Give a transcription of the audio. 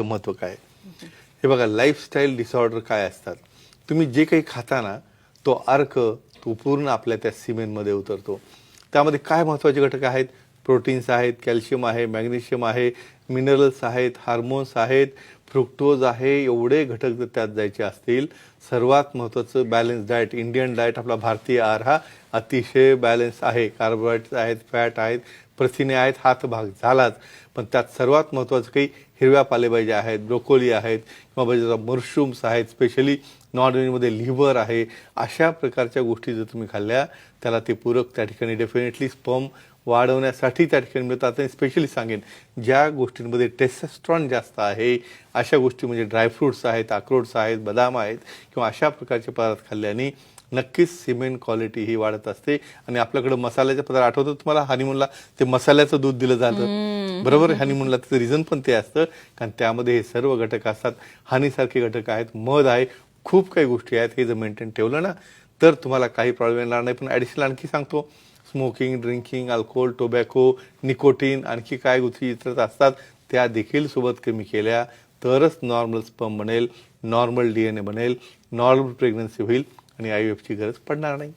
महत्त्व काय? हे बघा लाईफस्टाईल डिसऑर्डर काय असतात? तुम्ही जे काही खाता ना तो अर्क तो पूर्ण आपल्या त्या सिमेंटमध्ये उतरतो. त्यामध्ये काय महत्त्वाचे घटक आहेत? प्रोटीन्स आहेत कॅल्शियम आहे मॅग्नेशियम आहे मिनरल्स आहेत हार्मोन्स आहेत फ्रुक्टोज आहे एवढे घटक जर त्यात जायचे असतील सर्वात महत्त्वाचं बॅलन्स डाएट इंडियन डाएट आपला भारतीय आहार हा अतिशय बॅलन्स आहे. कार्बोहायड्रेट्स आहेत फॅट आहेत प्रथिने आहेत हात भाग झालाच. पण त्यात सर्वात महत्त्वाचं काही हिरव्या पालेभाज्या आहेत ब्रोकोली आहेत किंवा बाजूला मशरूम्स आहेत स्पेशली नॉनव्हेजमध्ये लिव्हर आहे अशा प्रकारच्या गोष्टी जर तुम्ही खाल्ल्या त्याला ते पूरक त्या ठिकाणी डेफिनेटली स्पम वाढवण्यासाठी त्या ठिकाणी मिळतात. आणि स्पेशली सांगेन ज्या गोष्टी गोष्टींमध्ये टेस्टस्ट्रॉन जास्त आहे. अशा गोष्टी म्हणजे ड्रायफ्रुट्स आहेत अक्रोड्स आहेत बदाम आहेत किंवा अशा प्रकारचे पदार्थ खाल्ल्याने नक्कीच सिमेंट क्वालिटी ही वाढत असते. आणि आपल्याकडे मसाल्याचे पदार्थ आठवतं तुम्हाला? हनीमूनला ते मसाल्याचं दूध दिलं जातं. बरोबर? हनीमूनला त्याचं रिझन पण ते असतं. कारण त्यामध्ये हे सर्व घटक असतात. हानीसारखे घटक आहेत मध आहे खूप काही गोष्टी आहेत. हे जर मेंटेन ठेवलं ना तर तुम्हाला काही प्रॉब्लेम येणार नाही. पण ॲडिशनल आणखी सांगतो. Smoking drinking alcohol tobacco nicotine आणखी काय गोष्टी इतर असतात त्या देखील सोबत कमी केल्या. तरच नॉर्मल स्पम बनेल नॉर्मल डी एन ए बनेल नॉर्मल प्रेग्नन्सी होईल आणि आय एफची गरज पडणार नाही.